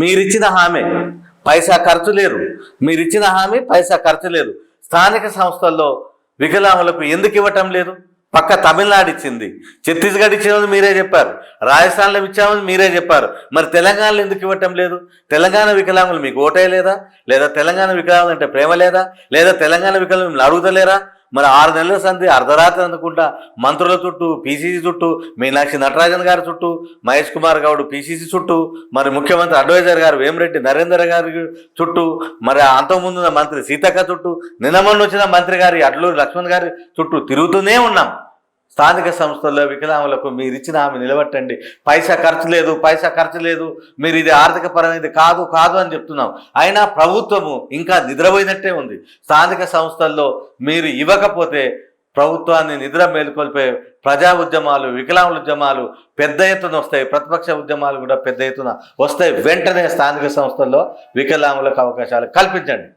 మీరిచ్చిన హామీ పైసా ఖర్చు లేరు మీరిచ్చిన హామీ పైసా ఖర్చు లేరు స్థానిక సంస్థల్లో వికలాంగులకు ఎందుకు ఇవ్వటం లేదు? పక్క తమిళనాడు ఇచ్చింది. ఛత్తీస్గఢ్ ఇచ్చినది మీరే చెప్పారు. రాజస్థాన్లో ఇచ్చామని మీరే చెప్పారు. మరి తెలంగాణలో ఎందుకు ఇవ్వటం లేదు? తెలంగాణ వికలాంగులు మీకు ఓటే లేదా? లేదా తెలంగాణ వికలాంగులు అంటే ప్రేమ లేదా? లేదా తెలంగాణ వికలాంగులు మిమ్మల్ని అడుగుతలేరా? మరి ఆరు నెలల సంధి అర్ధరాత్రి అనుకుంటా మంత్రుల చుట్టూ పీసీసీ చుట్టూ మీనాక్షి నటరాజన్ గారి చుట్టూ మహేష్ కుమార్ గౌడ్ పీసీసీ చుట్టూ మరి ముఖ్యమంత్రి అడ్వైజర్ గారు వేమిరెడ్డి నరేందర్ గారి చుట్టూ మరి అంతకుముందున్న మంత్రి సీతక్క చుట్టూ నిన్న వచ్చిన మంత్రి గారి అడ్లూరి లక్ష్మణ్ గారి చుట్టూ తిరుగుతూనే ఉన్నాం. స్థానిక సంస్థల్లో వికలాంగులకు మీరు ఇచ్చిన హామీ నిలబెట్టండి. పైసా ఖర్చు లేదు పైసా ఖర్చు లేదు. మీరు ఇది ఆర్థిక పరమైనది కాదు కాదు అని చెప్తున్నాం. అయినా ప్రభుత్వము ఇంకా నిద్రపోయినట్టే ఉంది. స్థానిక సంస్థల్లో మీరు ఇవ్వకపోతే ప్రభుత్వాన్ని నిద్ర మేలుకొల్పే ప్రజా ఉద్యమాలు వికలాంగుల ఉద్యమాలు పెద్ద ఎత్తున వస్తాయి. ప్రతిపక్ష ఉద్యమాలు కూడా పెద్ద ఎత్తున వస్తాయి. వెంటనే స్థానిక సంస్థల్లో వికలాంగులకు అవకాశాలు కల్పించండి.